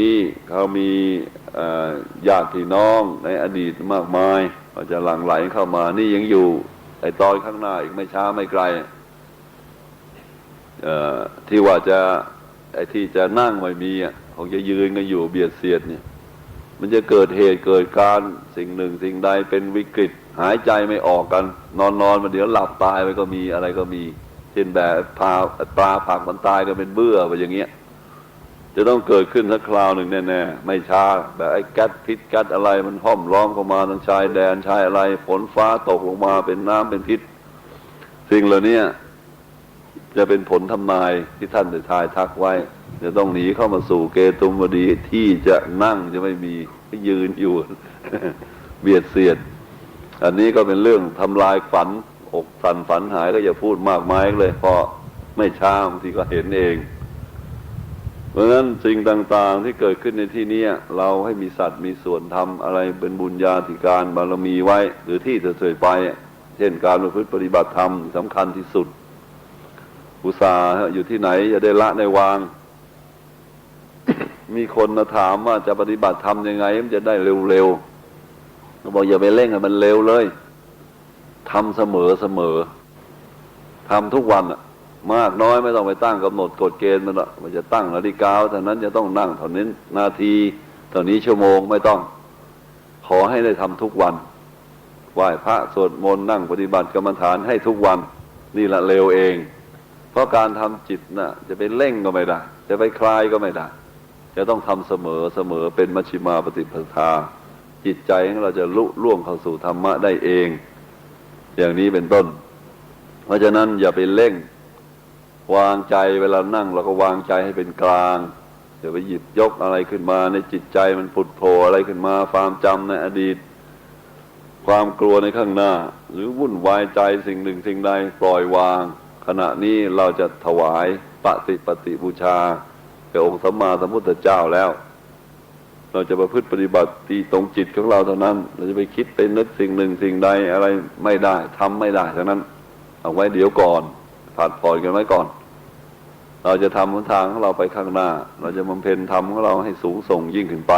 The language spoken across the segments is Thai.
นี้เขามีญาติพี่น้องในอดีตมากมายก็จะหลั่งไหลเข้ามานี่ยังอยู่ไอ้ตอนข้างหน้าอีกไม่ช้าไม่ไกลที่ว่าจะไอ้ที่จะนั่งไม่มีอะคงจะยืนกันอยู่เบียดเสียดเนี่ย มันจะเกิดเหตุเกิดการสิ่งหนึ่งสิ่งใดเป็นวิกฤต หายใจไม่ออกกัน นอนนอนมาเดี๋ยวหลับตายไปก็มีอะไรก็มี เช่นแบบปลาปลาผักมันตายก็เป็นเบื่อไปอย่างเงี้ย จะต้องเกิดขึ้นสักคราวหนึ่งแน่ๆไม่ช้า แบบไอ้แก๊สพิษแก๊สอะไรมันห้อมล้อมเข้ามาทางชายแดนชายอะไรฝนฟ้าตกลงมาเป็นน้ำเป็นพิษ สิ่งเหล่านี้จะเป็นผลทำนายที่ท่านได้ทายทักไว้ จะต้องหนีเข้ามาสู่เกตุมวดีที่จะนั่งจะไม่มียืนอยู่ เบียดเสียด อันนี้ก็เป็นเรื่องทำลายฝัน อกสั่นฝันหายก็อย่าพูดมากมายเลยเพราะไม่ช้าบางทีก็เห็นเอง เพราะฉะนั้นสิ่งต่างๆที่เกิดขึ้นในที่นี้เราให้มีสัตว์มีส่วนทำอะไรเป็นบุญญาธิการบารมีไว้ หรือที่เสยไป เช่นการประพฤติปฏิบัติธรรมสำคัญที่สุด อุตสาห์อยู่ที่ไหนจะได้ละได้วาง มีคนมาถามว่าจะปฏิบัติธรรมยังไง มันจะได้เร็วๆเราบอกอย่าไปเร่งให้มันเร็วเลยทำเสมอเสมอทำทุกวันอะ มากน้อยไม่ต้องไปตั้งกำหนดกฎเกณฑ์มันหรอกมันจะตั้งนาฬิกาเท่านั้นจะต้องนั่งเท่านี้นาทีเท่านี้ชั่วโมงไม่ต้อง ขอให้ได้ทำทุกวันไหว้พระสวดมนต์นั่งปฏิบัติกรรมฐานให้ทุกวัน นี่แหละเร็วเอง เพราะการทำจิตน่ะ จะไปเร่งก็ไม่ได้ จะไปคลายก็ไม่ได้ จะต้องทำเสมอเสมอเป็นมัชฌิมาปฏิปทา จิตใจของเราจะลุล่วงเข้าสู่ธรรมะได้เอง อย่างนี้เป็นต้น เพราะฉะนั้นอย่าไปเร่ง วางใจเวลานั่งเราก็วางใจให้เป็นกลางอย่าไปหยิบยกอะไรขึ้นมา ในจิตใจมันผุดโผล่อะไรขึ้นมา ความจำในอดีต ความกลัวในข้างหน้า หรือวุ่นวายใจสิ่งหนึ่งสิ่งใดปล่อยวาง ขณะนี้เราจะถวายปฏิปฏิบูชาแก่องค์สัมมาสัมพุทธเจ้าแล้ว เราจะประพฤติปฏิบัติที่ตรงจิตของเราเท่านั้น เราจะไปคิดไปนึกสิ่งหนึ่งสิ่งใดอะไรไม่ได้ทำไม่ได้ทั้งนั้น เอาไว้เดี๋ยวก่อน ผัดผ่อนกันไว้ก่อน เราจะทำหนทางของเราไปข้างหน้า เราจะบำเพ็ญธรรมของเราให้สูงส่งยิ่งขึ้นไป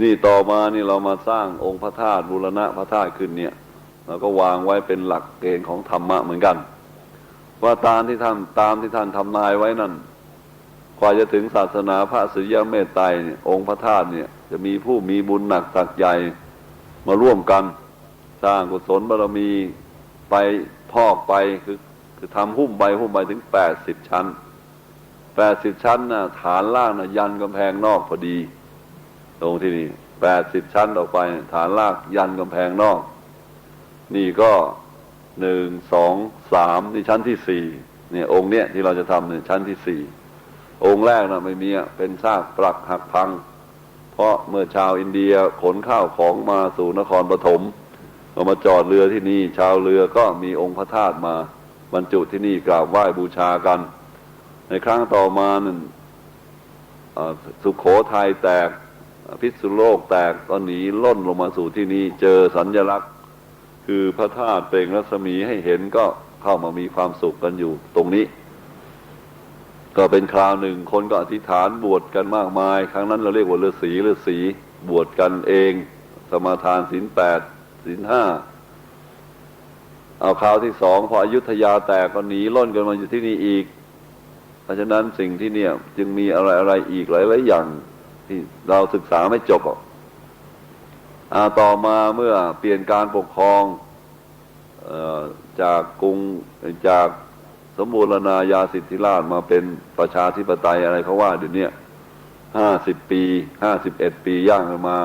นี่ต่อมานี่เรามาสร้างองค์พระธาตุบูรณะพระธาตุขึ้นเนี่ยเราก็วางไว้เป็นหลักเกณฑ์ของธรรมะเหมือนกัน ว่าตามที่ท่านตามที่ท่านทำนายไว้นั่นกว่าจะถึงศาสนาพระสุริยเมตไตรเนี่ยองค์พระธาตุเนี่ยจะมีผู้มีบุญหนักสักใหญ่มาร่วมกัน สร้างกุศลบารมีไป พอกไปคือคือทำหุ้มใบหุ้มใบถึงแปดสิบชั้นแปดสิบชั้นนะฐานล่างนะยันกำแพงนอกพอดี ตรงที่นี่แปดสิบชั้นออกไป ฐานลากยันกำแพงนอก นี่ก็หนึ่งสองสามนี่ชั้นที่สี่เนี่ยองค์เนี้ยที่เราจะทำเนี่ยชั้นที่สี่องค์แรกนะไม่มีอะเป็นซากปรักหักพัง เพราะเมื่อชาวอินเดียขนข้าวของมาสู่นครปฐม เอามาจอดเรือที่นี่ ชาวเรือก็มีองค์พระธาตุมา บรรจุที่นี่กราบไหว้บูชากัน ในครั้งต่อมานั่นสุขโขทัยแตก พิษณุโลกแตกก็หนีล่นลงมาสู่ที่นี่เจอสัญญลักษณ์ คือพระธาตุเปล่งรัศมีให้เห็นก็เข้ามามีความสุขกันอยู่ตรงนี้ ก็เป็นคราวหนึ่งคนก็อธิษฐานบวชกันมากมาย ครั้งนั้นเราเรียกว่าฤาษีฤาษีบวชกันเอง สมาทานศีลแปด ศีลห้าเอาคราวที่สองพออยุธยาแตกก็หนีล่นกันมาอยู่ที่นี่อีก เพราะฉะนั้นสิ่งที่เนี่ย จึงมีอะไรอะไรอีกหลายๆอย่าง ที่เราศึกษาไม่จบอะอ่าต่อมาเมื่อเปลี่ยนการปกครองออจากกรุงจากสมบูรณาญาสิทธิราชมาเป็นประชาธิปไตยอะไรเขาว่าเดี๋ยวนี้ห้าสิบปีห้าสิบเอ็ดปีย่างกันมา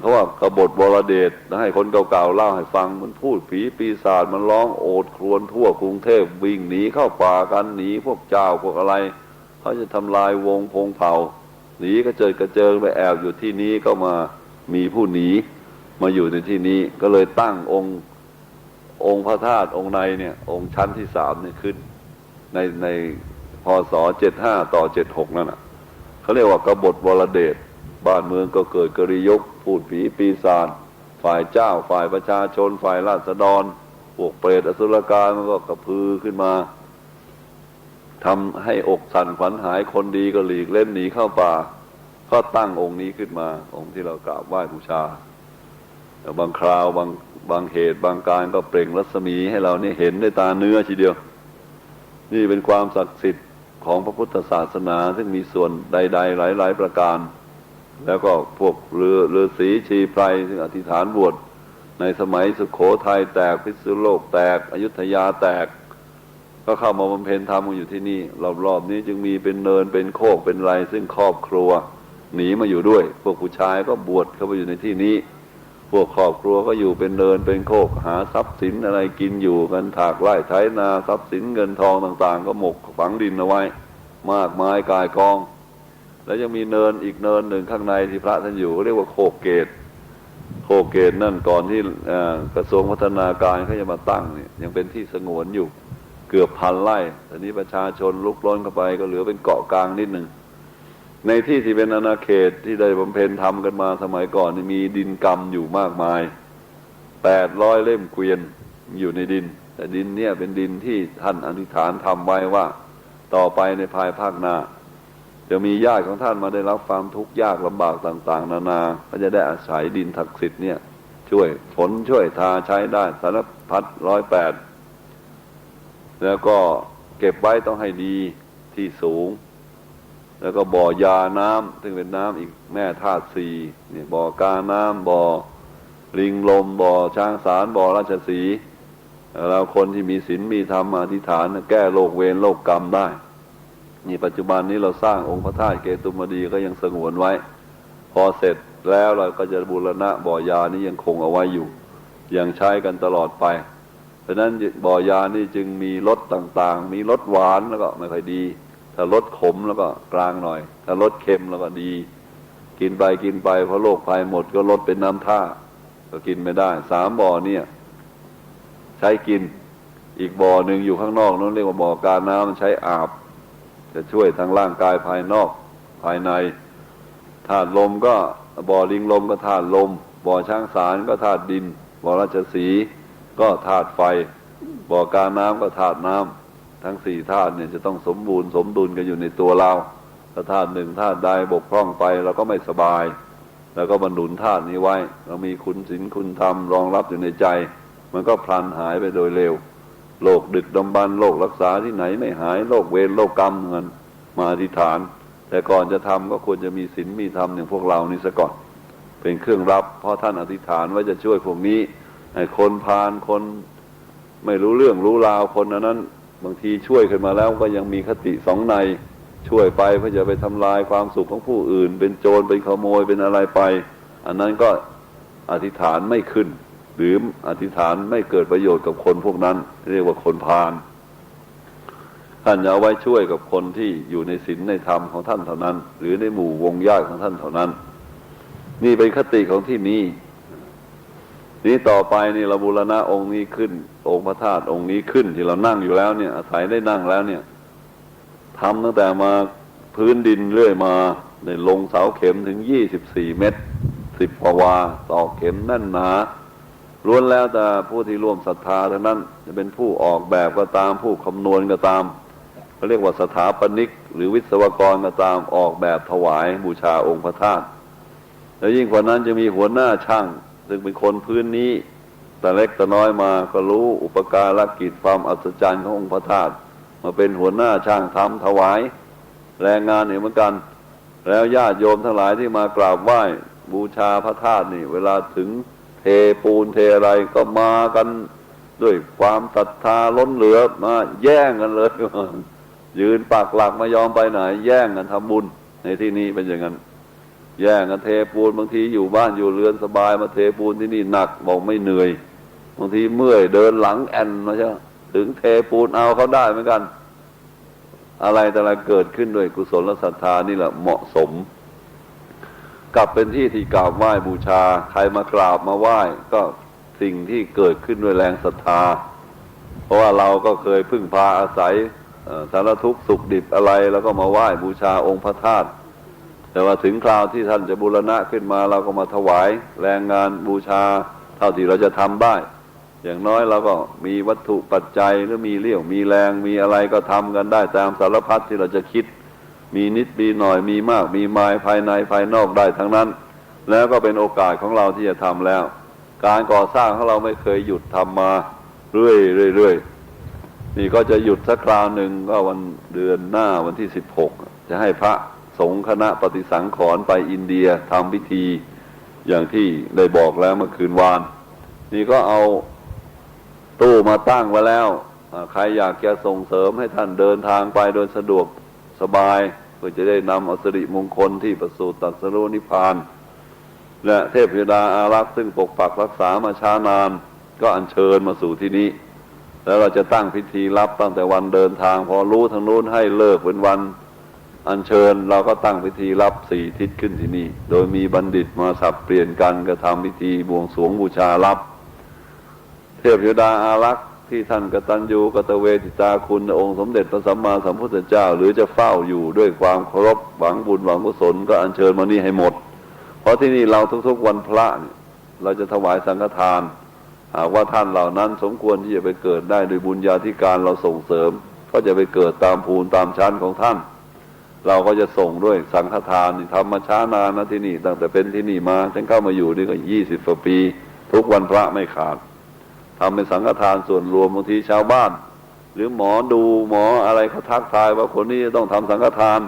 เขาว่ากบฏบรเดชให้คนเก่าๆเล่าให้ฟังมันพูดผีปีศาจมันร้องโอดครวญทั่วกรุงเทพวิ่งหนีเข้าป่ากันหนีพวกเจ้าพวกอะไรเขาจะทำลายวงพงเผ่าหนีก็เจอกระเจิงไปแอบอยู่ที่นี้ก็มามีผู้หนีมาอยู่ในที่นี้ก็เลยตั้งองค์องค์พระธาตุองค์ในเนี่ย องค์ชั้นที่สามเนี่ยขึ้น ในในพศเจ็ดห้าต่อเจ็ดหกนั่นน่ะเขาเรียกว่ากบฏวรเดช บ้านเมืองก็เกิดกริยกพูดผีปีศาจฝ่ายเจ้าฝ่ายประชาชน ฝ่ายราษฎรพวกเปรตอสุรกายมันก็กระพือขึ้นมาทำให้อกสั่นขวัญหายคนดีก็หลีกเล่นหนีเข้าป่า ก็ตั้งองค์นี้ขึ้นมา องค์ที่เรากราบไหว้บูชาแต่บางคราวบางบางเหตุบางการก็เปล่งรัศมีให้เราเนี่ยเห็นด้วยตาเนื้อทีเดียว นี่เป็นความศักดิ์สิทธิ์ของพระพุทธศาสนาซึ่งมีส่วนใด ๆ หลาย ๆ ประการ แล้วก็พวกเรือเรือสีชีไพรซึ่งอธิษฐานบวชในสมัยสุขโขทัยแตกพิษณุโลกแตก อยุธยาแตก ก็เข้ามาบำเพ็ญธรรมกันอยู่ที่นี่รอบๆนี้จึงมีเป็นเนินเป็นโคกเป็นไรซึ่งครอบครัว หนีมาอยู่ด้วย พวกผู้ชายก็บวชเข้าไปอยู่ในที่นี้ พวกครอบครัวก็อยู่เป็นเนินเป็นโคกหาทรัพย์สินอะไรกินอยู่กันถากไร่ไถนาทรัพย์สินเงินทองต่าง ๆ ก็หมกฝังดินเอาไว้ มากมายกายกอง แล้วยังมีเนินอีกเนินหนึ่งข้างในที่พระท่านอยู่เรียกว่าโคกเกต โคกเกตนั่นก่อนที่กระทรวงพัฒนาการเขาจะมาตั้งเนี่ยยังเป็นที่สงวนอยู่เกือบพันไร่แต่นี้ประชาชนลุกล้นเข้าไปก็เหลือเป็นเกาะกลางนิดหนึ่ง ในที่ที่เป็นอาณาเขตที่ได้บำเพ็ญทำกันมาสมัยก่อนมีดินกรรมอยู่มากมายแปดร้อยเล่มเกวียนอยู่ในดิน แต่ดินเนี่ยเป็นดินที่ท่านอธิษฐานทำไว้ว่า ต่อไปในภายภาคหน้า จะมีญาติของท่านมาได้รับความทุกข์ยากลำบากต่าง ๆ นานาก็จะได้อาศัยดินศักดิ์สิทธิ์เนี่ยช่วยฝนช่วยทาใช้ได้สารพัดร้อยแปดแล้วก็เก็บไว้ต้องให้ดีที่สูง แล้วก็บ่อยาน้ำซึ่งเป็นน้ำอีกแม่ธาตุสีเนี่ยบ่อกาน้ำบ่อลิงลมบ่อช้างสารบ่อราชสีเราคนที่มีศีลมีธรรมอธิษฐาน แก้โรคเวรโรคกรรมได้ นี่ปัจจุบันนี้เราสร้างองค์พระธาตุเกตุมดีก็ยังสงวนไว้ พอเสร็จแล้วเราก็จะบูรณะบ่อยานี้ยังคงเอาไว้อยู่ ยังใช้กันตลอดไป เพราะนั้นบ่อยานี่จึงมีรสต่างๆ มีรสหวานแล้วก็ไม่ค่อยดี ถ้ารสขมแล้วก็กลางหน่อย ถ้ารสเค็มแล้วก็ดี กินไปกินไปพอโรคภัยหมดก็ลดเป็นน้ำท่า ก็กินไม่ได้สามบ่อเนี่ย ใช้กินอีกบ่อหนึ่งอยู่ข้างนอกนั่นเรียกว่าบ่อการน้ำมันใช้อาบ จะช่วยทั้งร่างกายภายนอกภายในธาตุลมก็บ่อลิงลมก็ธาตุลม บ่อช้างสารก็ธาตุดิน บ่อราชสีก็ธาตุไฟ บ่อการน้ำก็ธาตุน้ำทั้งสี่ธาตุเนี่ยจะต้องสมบูรณ์สมดุลกันอยู่ในตัวเราถ้าธาตุหนึ่งธาตุใดบกพร่องไปเราก็ไม่สบาย แล้วก็บรรลุนธาตุนี้ไว้ เรามีคุณศีลคุณธรรมรองรับอยู่ในใจ มันก็พลันหายไปโดยเร็ว โรคดึกดำบรรโรครักษาที่ไหนไม่หายโรคเวรโรคกรรมเงินมาอธิษฐาน แต่ก่อนจะทำก็ควรจะมีศีลมีธรรมอย่างพวกเรานี่ซะก่อน เป็นเครื่องรับ เพราะท่านอธิษฐานว่าจะช่วยพวกนี้ให้คนพาลคนไม่รู้เรื่องรู้ราวคนนั้น บางทีช่วยขึ้นมาแล้วก็ยังมีคติสองในช่วยไปเพื่อจะไปทำลายความสุขของผู้อื่น เป็นโจรเป็นขโมยเป็นอะไรไป อันนั้นก็อธิษฐานไม่ขึ้น หรืออธิษฐานไม่เกิดประโยชน์กับคนพวกนั้น เรียกว่าคนพาลท่านจะเอาไว้ช่วยกับคนที่อยู่ในศีลในธรรมของท่านเท่านั้น หรือในหมู่วงญาติของท่านเท่านั้น นี่เป็นคติของที่นี้นี้ต่อไปนี่เราบูรณะองค์นี้ขึ้น องค์พระธาตุองค์นี้ขึ้นที่เรานั่งอยู่แล้วเนี่ยอาศัยได้นั่งแล้วเนี่ยทำตั้งแต่มาพื้นดินเรื่อยมาในลงเสาเข็มถึงยี่สิบสี่เมตรสิบกว่าวาต่อเข็มแน่นหนา ล้วนแล้วแต่ผู้ที่ร่วมศรัทธาทั้งนั้นจะเป็นผู้ออกแบบก็ตามผู้คำนวณก็ตามเขาเรียกว่าสถาปนิก หรือวิศวกรก็ตามออกแบบถวายบูชาองค์พระธาตุแล้วยิ่งกว่านั้นจะมีหัวหน้าช่าง ซึ่งเป็นคนพื้นนี้ แต่เล็กแต่น้อยมาก็รู้อุปการะกิจความอัศจรรย์ขององค์พระธาตุมาเป็นหัวหน้าช่างทำถวาย แรงงานเหมือนกัน แล้วญาติโยมทั้งหลายที่มากราบไหว้บูชาพระธาตุนี่ เวลาถึง ปูนเทอะไรก็มากันด้วยความศรัทธาล้นเหลือมาแย่งกันเลย ยืนปากหลักไม่ยอมไปไหน แย่งกันทำบุญ ในที่นี้เป็นอย่างนั้น แย่งกันเทปูนบางทีอยู่บ้านอยู่เรือนสบายมาเทปูนที่นี่หนักบอกไม่เหนื่อยบางทีเมื่อยเดินหลังแอนมาใช่ไหมถึงเทปูนเอาเขาได้เหมือนกัน อะไรแต่อะเกิดขึ้นด้วยกุศลศรัทธานี่แหละเหมาะสม กลับเป็นที่ที่กราบไหว้บูชา ใครมากราบมาไหว้ก็สิ่งที่เกิดขึ้นด้วยแรงศรัทธา เพราะว่าเราก็เคยพึ่งพาอาศัยสารทุกข์สุขดิบอะไรแล้วก็มาไหว้บูชาองค์พระธาตุแต่ว่าถึงคราวที่ท่านจะบูรณะขึ้นมาเราก็มาถวายแรงงานบูชา เท่าที่เราจะทำได้ อย่างน้อยเราก็มีวัตถุปัจจัยหรือมีเรี่ยวมีแรงมีอะไรก็ทำกันได้ตามสารพัดที่เราจะคิด มีนิดมีหน่อยมีมาก มีมายภายในภายนอกได้ทั้งนั้น แล้วก็เป็นโอกาสของเราที่จะทำแล้ว การก่อสร้างของเราไม่เคยหยุดทำมาเรื่อยเรื่อยนี่ก็จะหยุดสักคราวหนึ่งก็วันเดือนหน้าวันที่สิบหกจะให้พระสงฆ์คณะปฏิสังขรณ์ไปอินเดียทำพิธีอย่างที่ได้บอกแล้วเมื่อคืนวาน นี่ก็เอาตู้มาตั้งไว้แล้ว ใครอยากจะส่งเสริมให้ท่านเดินทางไปโดยสะดวก สบาย เพื่อจะได้นำอสริมงคลที่ประสูติตัสรู้นิพพาน และเทพยดาอารักษ์ซึ่งปกปักรักษามาช้านาน ก็อัญเชิญมาสู่ที่นี้ แล้วเราจะตั้งพิธีรับตั้งแต่วันเดินทาง พอรู้ทางนู้นให้เลิกเป็นวันอัญเชิญเราก็ตั้งพิธีรับสี่ทิศขึ้นที่นี่ โดยมีบัณฑิตมาสับเปลี่ยนกันกระทำพิธีบวงสรวงบูชารับ เทพยดาอารักษ์ ที่ท่านกตัญญูกตเวทิตาคุณองค์สมเด็จพระสัมมาสัมพุทธเจ้า หรือจะเฝ้าอยู่ด้วยความเคารพหวังบุญหวังกุศลก็อัญเชิญมานี่ให้หมด เพราะที่นี่เราทุกๆวันพระเนี่ยเราจะถวายสังฆทานหากว่าท่านเหล่านั้นสมควรที่จะไปเกิดได้โดยบุญญาธิการเราส่งเสริม ก็จะไปเกิดตามภูมิตามชั้นของท่าน เราก็จะส่งด้วยสังฆทานทำมาช้านานนะที่นี่ตั้งแต่เป็นที่นี่มาฉันเข้ามาอยู่นี่ก็ยี่สิบกว่าปี ทุกวันพระไม่ขาด ทำเป็นสังฆทานส่วนรวมบางทีชาวบ้าน หรือหมอดูหมออะไรเขาทักทายว่าคนนี้จะต้องทำสังฆทาน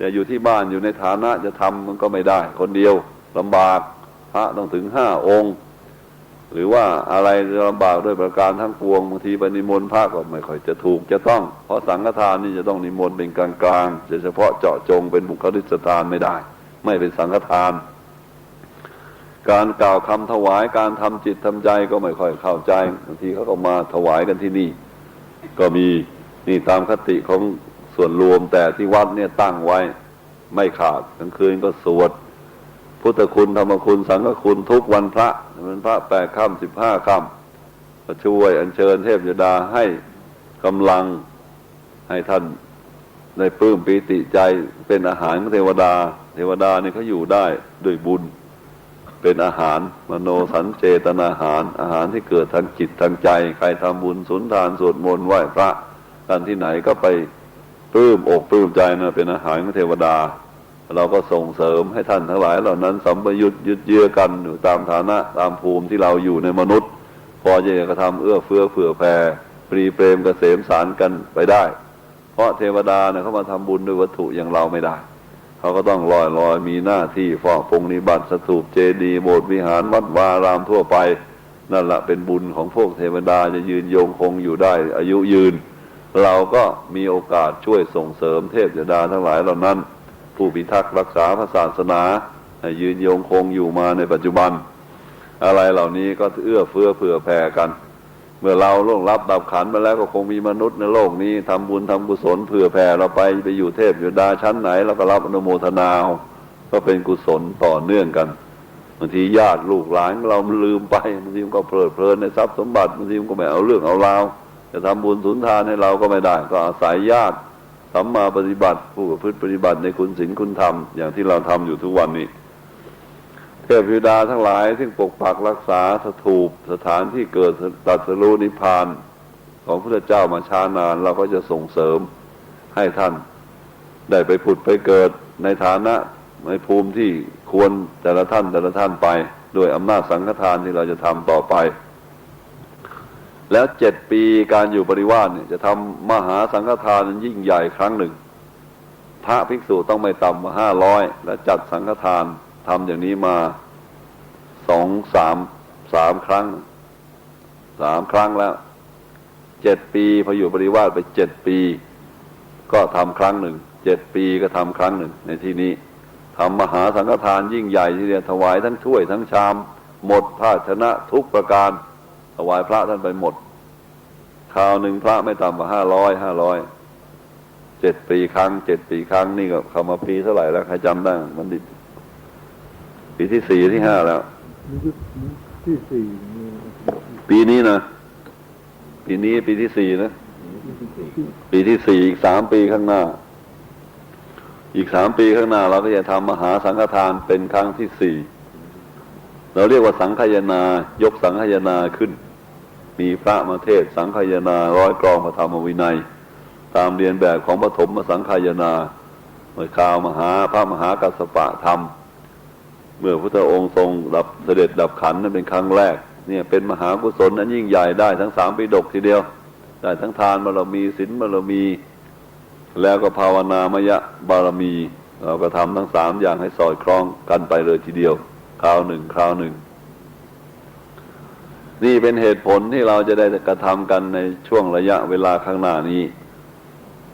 จะอยู่ที่บ้านอยู่ในฐานะจะทำมันก็ไม่ได้ คนเดียวลำบากพระต้องถึงห้าองค์ หรือว่าอะไรลำบากด้วยประการทั้งปวงบางทีไปนิมนต์พระก็ไม่ค่อยจะถูกจะต้อง เพราะสังฆทานนี่จะต้องนิมนต์เป็นกลางๆจะเฉพาะเจาะจงเป็นบุคคลิสทานไม่ได้ ไม่เป็นสังฆทาน การกล่าวคำถวายการทำจิตทำใจก็ไม่ค่อยเข้าใจบางทีเขาก็มาถวายกันที่นี่ ก็มีนี่ตามคติของส่วนรวมแต่ที่วัดเนี่ยตั้งไว้ไม่ขาดกลางคืนก็สวด พุทธคุณธรรมคุณสังฆคุณทุกวันพระวันพระแปดค่ำสิบห้าค่ำก็ช่วยอัญเชิญเทพยดาให้กำลังให้ท่านในปลื้มปีติใจเป็นอาหารของเทวดา เทวดาเนี่ยเขาอยู่ได้ด้วยบุญ เป็นอาหาร มโนสัญเจตนาอาหาร อาหารที่เกิดทางจิตทางใจ ใครทำบุญสุนทานสวดมนต์ไหว้พระกันที่ไหนก็ไปปลื้มอกปลื้มใจนะเป็นอาหารของเทวดา เราก็ส่งเสริมให้ท่านทั้งหลายเหล่านั้นสัมปยุตยึดเยื้อกันอยู่ตามฐานะตามภูมิที่เราอยู่ในมนุษย์ พอจะกระทำเอื้อเฟื้อเผื่อแผ่ปรีเปรมกเกษมสารกันไปได้ เพราะเทวดาเนี่ยเขามาทำบุญด้วยวัตถุอย่างเราไม่ได้ เขาก็ต้องลอยลอยมีหน้าที่ฟอกพงนิบัติสถูปเจดีโบสถ์วิหารวัดวารามทั่วไป นั่นแหละเป็นบุญของพวกเทวดาจะยืนยงคงอยู่ได้อายุยืน เราก็มีโอกาสช่วยส่งเสริมเทพยดาทั้งหลายเหล่านั้น ผู้พิทักษ์รักษาพระศาสนายืนยงคงอยู่มาในปัจจุบัน อะไรเหล่านี้ก็เอื้อเฟื้อเผื่อแผ่กัน มื่อเราล่วงรับดับขันไปแล้วก็คงมีมนุษย์ในโลกนี้ทำบุญทำกุศลเผื่อแผ่เราไปไปอยู่เทพอยู่ดาชั้นไหนเราก็รับอนุโมทนาเอาก็เป็นกุศลต่อเนื่องกันบางทีญาติลูกหลานเราลืมไปบางทีมันก็เพลิดเพลินในทรัพย์สมบัติบางทีมันก็ไม่เอาเรื่องเอาราวจะทำบุญสุนทานให้เราก็ไม่ได้ ก็อาศัยญาติสัมมาปฏิบัติผู้ประพฤติปฏิบัติในคุณศีลคุณธรรมอย่างที่เราทำอยู่ทุกวันนี้ เทพธิดาทั้งหลายซึ่งปกปักรักษาสถูปสถานที่เกิดตรัสรู้นิพพาน ของพระเจ้ามาช้านาน เราก็จะส่งเสริมให้ท่าน ได้ไปผุดไปเกิดในฐานะในภูมิที่ควรแต่ละท่านแต่ละท่านไปด้วยอำนาจสังฆทานที่เราจะทำต่อไป แล้วเจ็ดปีการอยู่ปริวาสเนี่ยจะทำมหาสังฆทานยิ่งใหญ่ครั้งหนึ่ง พระภิกษุต้องไม่ต่ำกว่าห้าร้อยและจัดสังฆทาน ทำอย่างนี้มาสองสามสามครั้งสามครั้งแล้วเจ็ดปีพออยู่ปริวาสไปเจ็ดปี ก็ทำครั้งหนึ่งเจ็ดปีก็ทำครั้งหนึ่ง ในที่นี้ทำมหาสังฆทานยิ่งใหญ่ที่เดียวถวายทั้งถ้วยทั้งชาม หมดภาชนะทุกประการ ถวายพระท่านไปหมดคราวหนึ่งพระไม่ต่ำกว่าห้าร้อยห้าร้อยเจ็ดปีครั้งเจ็ดปีครั้งนี่ก็เข้ามาปีเท่าไหร่แล้วใครจำได้มันดิ ปีที่สี่ที่ห้าแล้ว ที่สี่ปีนี้นะปีนี้ปีที่สี่นะปีที่สี่อีกสามปีข้างหน้า อีกสามปีข้างหน้า เราก็จะทำมหาสังฆทานเป็นครั้งที่สี่เราเรียกว่าสังฆยนายกสังฆยนาขึ้น มีพระมาเทศ สังฆายนาร้อยกรองพระธรรมวินัย ตามเรียนแบบของปฐมสังฆยนาเมื่อข่าวมหาพระมหากัสสปะธรรม เมื่อพระองค์ทรงดับเสด็จดับขันนั่นเป็นครั้งแรก เนี่ยเป็นมหากุศลนั้นยิ่งใหญ่ได้ทั้งสามปีดกทีเดียว ได้ทั้งทานบารมีศีลบารมี แล้วก็ภาวนามยะบารมีเราก็ทำทั้งสามอย่างให้สอดคล้องกันไปเลยทีเดียว คราวหนึ่งคราวหนึ่ง นี่เป็นเหตุผลที่เราจะได้กระทำกันในช่วงระยะเวลาข้างหน้านี้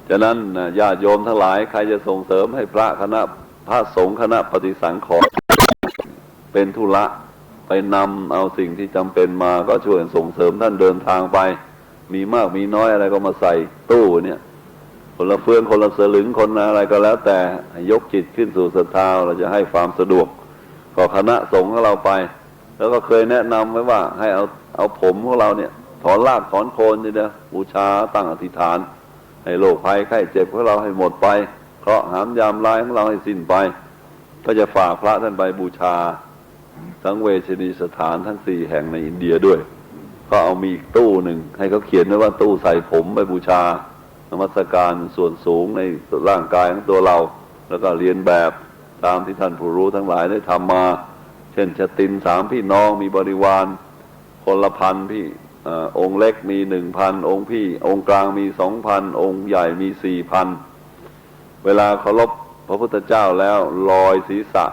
ฉะนั้นญาติโยมทั้งหลายใครจะส่งเสริมให้พระคณะพระสงฆ์คณะปฏิสังขรณ์ เป็นธุระไปนำเอาสิ่งที่จำเป็นมาก็ช่วยส่งเสริมท่านเดินทางไป มีมากมีน้อยอะไรก็มาใส่ตู้เนี่ยคนละเฟืองคนละสลึงคนอะไรก็แล้ว แต่ยกจิตขึ้นสู่ศรัทธาเราจะให้ความสะดวกก็คณะสงฆ์ของเราไป แล้วก็เคยแนะนำไว้ว่าให้เอาเอาผมของเราเนี่ย ถอนรากถอนโคนนี่นะบูชาตั้งอธิษฐาน ให้โรคภัยไข้เจ็บของเราให้หมดไป เคราะห์หามยามร้ายของเราให้สิ้นไป ก็จะฝากพระท่านไปบูชา ทั้งเวชนีสถานทั้งสี่แห่งในอินเดียด้วย ก็เอามีอีกตู้หนึ่ง ให้เขาเขียนไว้ว่าตู้ใส่ผมไปบูชานมัสการส่วนสูงในร่างกายของตัวเรา แล้วก็เรียนแบบตามที่ท่านผู้รู้ทั้งหลายได้ทำมา เช่นชตินสามพี่น้องมีบริวาร คนละพันพี่อองค์เล็กมีหนึ่งพันองค์พี่ องค์กลางมีสองพันองค์ใหญ่มีสี่พันเวลาเคารพพระพุทธเจ้าแล้วลอยศีรษะ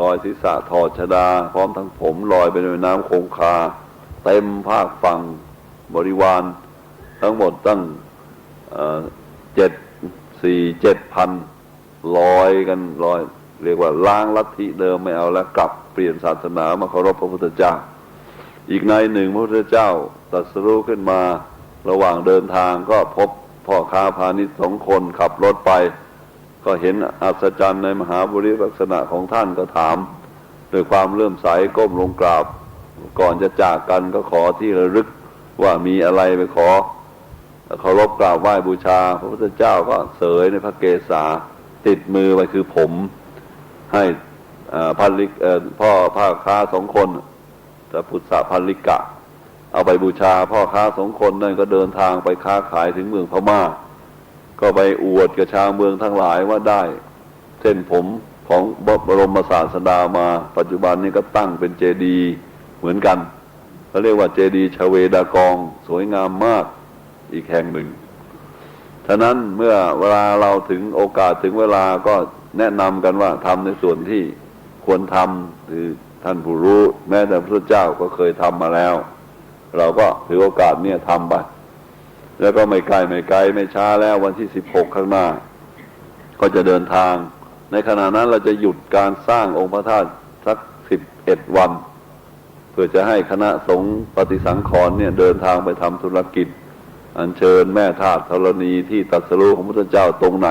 ลอยศีรษะถอดชดา พร้อมทั้งผมลอยไปในน้ำคงคา เต็มภาคฝั่งบริวาร ทั้งหมดตั้งเจ็ดสี่เจ็ดพันลอยกันลอย เรียกว่าล้างลัทธิเดิมไม่เอาแล้วกลับเปลี่ยนศาสนามาเคารพพระพุทธเจ้า อีกในหนึ่งพระพุทธเจ้าตรัสรู้ขึ้นมา ระหว่างเดินทางก็พบพ่อค้าพาณิชย์สองคนขับรถไป ก็เห็นอัศจรรย์ในมหาบุริลักษณะของท่านก็ถามด้วยความเลื่อมใสก้มลงกราบ ก่อนจะจากกันก็ขอที่ระลึกว่ามีอะไรไปขอเคารพกราบไหว้บูชา พระพุทธเจ้าก็เสยในพระเกศาติดมือไว้คือผม ให้พันลิกพ่อพ่อค้าสองคนแต่พุทธพันลิกะ เอาไปบูชาพ่อค้าสองคนนั่นก็เดินทางไปค้าขายถึงเมืองพม่า ก็ไปอวดกับชาวเมืองทั้งหลายว่าได้เส้นผมของบรมศาสดามา ปัจจุบันนี้ก็ตั้งเป็นเจดีย์เหมือนกันเขาเรียกว่าเจดีย์ชเวดากอง สวยงามมากอีกแห่งหนึ่งฉะนั้นเมื่อเวลาเราถึงโอกาสถึงเวลาก็แนะนำกันว่าทำในส่วนที่ควรทำคือท่านผู้รู้ แม้แต่พระเจ้าก็เคยทำมาแล้ว เราก็ถือโอกาสเนี่ยทำไป แล้วก็ไม่ไกลไม่ไกลไม่ช้าแล้ววันที่สิบหกข้างหน้า ก็จะเดินทาง ในขณะนั้นเราจะหยุดการสร้างองค์พระธาตุสักสิบเอ็ดวัน เพื่อจะให้คณะสงฆ์ปฏิสังขรณ์เนี่ยเดินทางไปทำธุรกิจ อัญเชิญแม่ธาตุธรณีที่ตรัสรู้ของพระพุทธเจ้าตรงไหน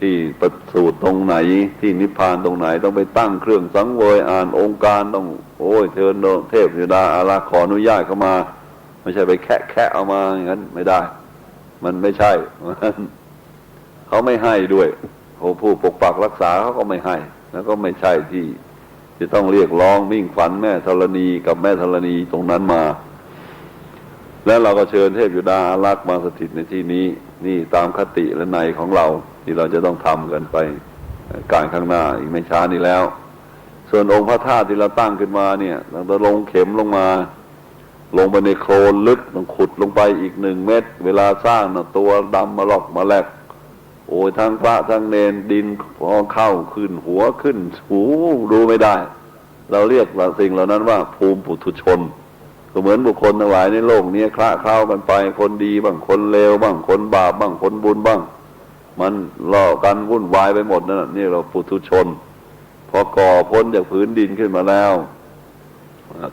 ที่ประสูตรตรงไหน ที่นิพพานตรงไหนต้องไปตั้งเครื่องสังเวยอ่านองค์การต้อง โอ้ยเชิญเทพเทวดาอาราขออนุญาตเข้ามา ไม่ใช่ไปแคะแคะเอามาอย่างนั้นไม่ได้ มันไม่ใช่เขาไม่ให้ด้วยโอ้ผู้ปกปักรักษาเขาก็ไม่ให้ แล้วก็ไม่ใช่ที่จะต้องเรียกร้องมิ่งฝันแม่ธรณีกับแม่ธรณีตรงนั้นมา แล้วเราก็เชิญเทพยุดาอารักษ์มาสถิตในที่นี้ นี่ตามคติและในของเรา ที่เราจะต้องทำกันไปการข้างหน้าอีกไม่ช้านี้แล้ว ส่วนองค์พระธาตุที่เราตั้งขึ้นมาเนี่ยเราจะลงเข็มลงมา ลงไปในโคลนลึกต้องขุดลงไปอีกหนึ่งเมตร เวลาสร้างนะตัวดำมาหลอกมาแลกโอ้ยทั้งพระทั้งเนนดินพอเข้าขึ้นหัวขึ้นหูดูไม่ได้ เราเรียกสิ่งเหล่านั้นว่า ภูมิปุถุชน ก็เหมือนบุคคลทั้งหลายในโลกนี้คละเคล้ากันไปคนดีบ้างคนเลวบ้างคนบาปบ้างคนบุญบ้าง มันล่อกันวุ่นวายไปหมดนั่นนะนี่เราปุถุชน พอก่อพ้นจากพื้นดินขึ้นมาแล้ว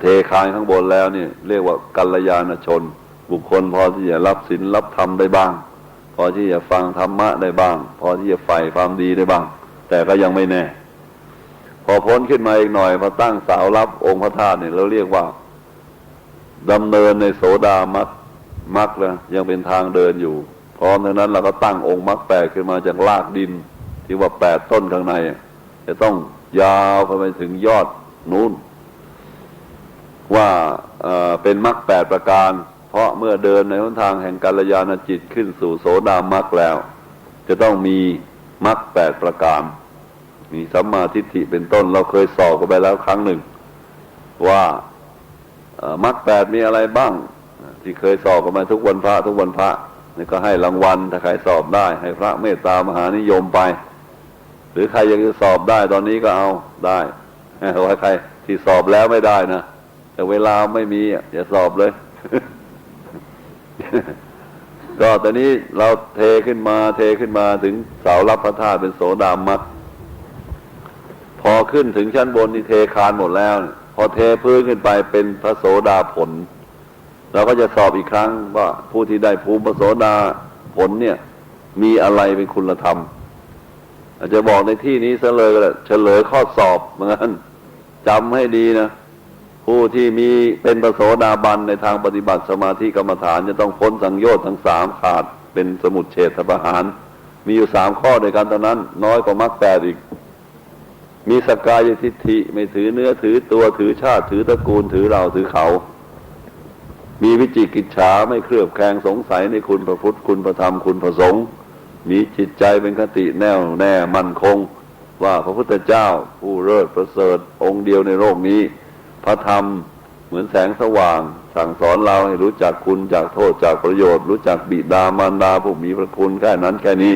เทคายข้างบนแล้วนี่เรียกว่ากัลยาณชน บุคคลพอที่จะรับศีลรับธรรมได้บ้าง พอที่จะฟังธรรมะได้บ้าง พอที่จะใฝ่ความดีได้บ้าง แต่ก็ยังไม่แน่ พอพ้นขึ้นมาอีกหน่อยพอตั้งสาวรับองค์พระธาตุเนี่ยเราเรียกว่าดำเนินในโสดามัคมัคนะยังเป็นทางเดินอยู่พร้อมทั้งนั้นเราก็ตั้งองค์มัคแปดขึ้นมาจากรากดิน ที่ว่าแปดต้นข้างในจะต้องยาวไปถึงยอดนู้น ว่าเป็นมรรคแปดประการ เพราะเมื่อเดินในหนทางแห่งกัลยาณจิตขึ้นสู่โสดามรรคแล้ว จะต้องมีมรรคแปดประการ มีสัมมาทิฏฐิเป็นต้นเราเคยสอบกันไปแล้วครั้งหนึ่ง ว่ามรรคแปดมีอะไรบ้าง ที่เคยสอบกันมาทุกวันพระทุกวันพระนี่ก็ให้รางวัลถ้าใครสอบได้ ให้พระเมตตามหานิยมไป หรือใครยังจะสอบได้ตอนนี้ก็เอาได้ว่าใครที่สอบแล้วไม่ได้นะ แต่เวลาไม่มีอย่าสอบเลย ก็ตอนนี้เราเทขึ้นมา เทขึ้นมาถึงเสารับพระธาตุเป็นโสดามักพอขึ้นถึงชั้นบนนี่เทคานหมดแล้ว พอเทพื้นขึ้นไปเป็นพระโสดาผลเราก็จะสอบอีกครั้งว่าผู้ที่ได้ภูมิพระโสดาผลเนี่ย มีอะไรเป็นคุณธรรม อาจจะบอกในที่นี้ซะเลยก็ได้เฉลยข้อสอบเหมือนกันจำให้ดีนะ ผู้ที่มีเป็นประโสดาบันในทางปฏิบัติสมาธิกรรมฐาน จะต้องพ้นสังโยชน์ทั้งสามขาดเป็นสมุดเฉทประหาร มีอยู่สามข้อด้วยกันเท่านั้น น้อยกว่ามรรคแปดอีก มีสกกายทิฏฐิไม่ถือเนื้อถือตัวถือชาติถือตระกูลถือเราถือเขา มีวิจิกิจฉาไม่เครือบแคลงสงสัยในคุณพระพุทธคุณพระธรรมคุณพระสงฆ์มีจิตใจเป็นคติแน่วแน่มั่นคง ว่าพระพุทธเจ้าผู้เลิศประเสริฐองค์เดียวในโลกนี้ พระธรรมเหมือนแสงสว่าง สั่งสอนเราให้รู้จักคุณจากโทษจากประโยชน์ รู้จักบิดามารดาผู้มีพระคุณแค่นั้นแค่นี้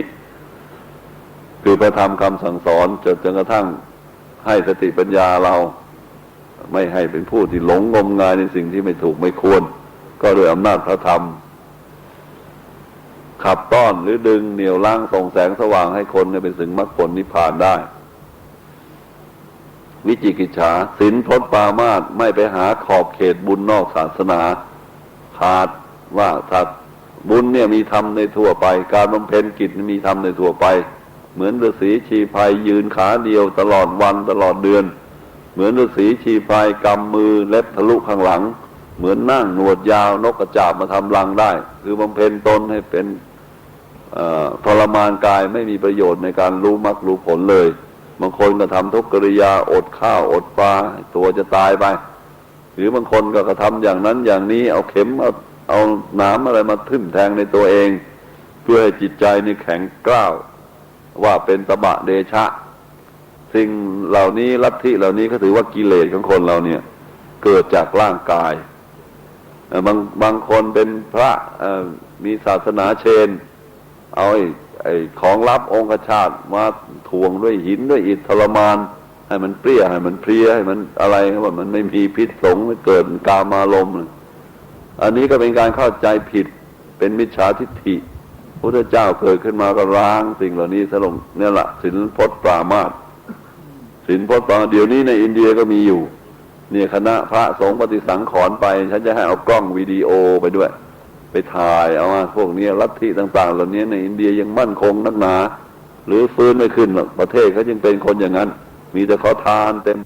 คือพระธรรมคำสั่งสอนจนจนกระทั่งให้สติปัญญาเรา ไม่ให้เป็นผู้ที่หลงงมงายในสิ่งที่ไม่ถูกไม่ควร ก็โดยอำนาจพระธรรม ขับต้อนหรือดึงเหนี่ยวล่างส่งแสงสว่างให้คนเนี่ยเป็นถึงมรรคผลนิพพานได้ วิจิกิจฉาศีลพจน์ปามาสไม่ไปหาขอบเขตบุญนอกศาสนา ขาดว่าถ้าบุญเนี่ยมีธรรมในทั่วไป การบำเพ็ญกิจมีธรรมในทั่วไป เหมือนฤาษีชีพายยืนขาเดียวตลอดวันตลอดเดือน เหมือนฤาษีชีพายกำมือเล็บทะลุข้างหลัง เหมือนนั่งหนวดยาวนกกระจาบมาทำรังได้ คือบำเพ็ญตนให้เป็นทรมานกายไม่มีประโยชน์ในการรู้มรรครู้ผลเลย บางคนก็ทำทุกกริยาอดข้าวอดปลาตัวจะตายไป หรือบางคนก็กระทำอย่างนั้นอย่างนี้เอาเข็มเอาเอาหน้ำอะไรมาทิ่มแทงในตัวเอง เพื่อให้จิตใจนี่แข็งกร้าวว่าเป็นตบะเดชะ สิ่งเหล่านี้ลัทธิเหล่านี้ก็ถือว่ากิเลสของคนเราเนี่ย เกิดจากร่างกายบางบางคนเป็นพระมีศาสนาเชน เอาไอ้ไอ้ของลับองคชาตมาถ่วงด้วยหินด้วยอิฐทรมาน ให้มันเปรี้ยให้มันเพลียให้มันอะไรว่ามันไม่มีพิษสงเกิดกามารมณ์อันนี้ก็เป็นการเข้าใจผิดเป็นมิจฉาทิฏฐิพระเจ้าเกิดขึ้นมาก็ล้างสิ่งเหล่านี้สลงเนี่ยแหละสินพจน์ปรามาสสินพจน์ปรามาเดี๋ยวนี้ในอินเดียก็มีอยู่ เนี่ยคณะพระสงฆ์ปฏิสังขรณ์ไป ฉันจะให้เอากล้องวิดีโอไปด้วย ไปถ่ายเอามาพวกนี้ลัทธิต่าง ๆ เหล่านี้ในอินเดียยังมั่นคงนักหนา หรือฟื้นไม่ขึ้นหรอกประเทศเขายังเป็นคนอย่างนั้น มีแต่ขอทานเต็ม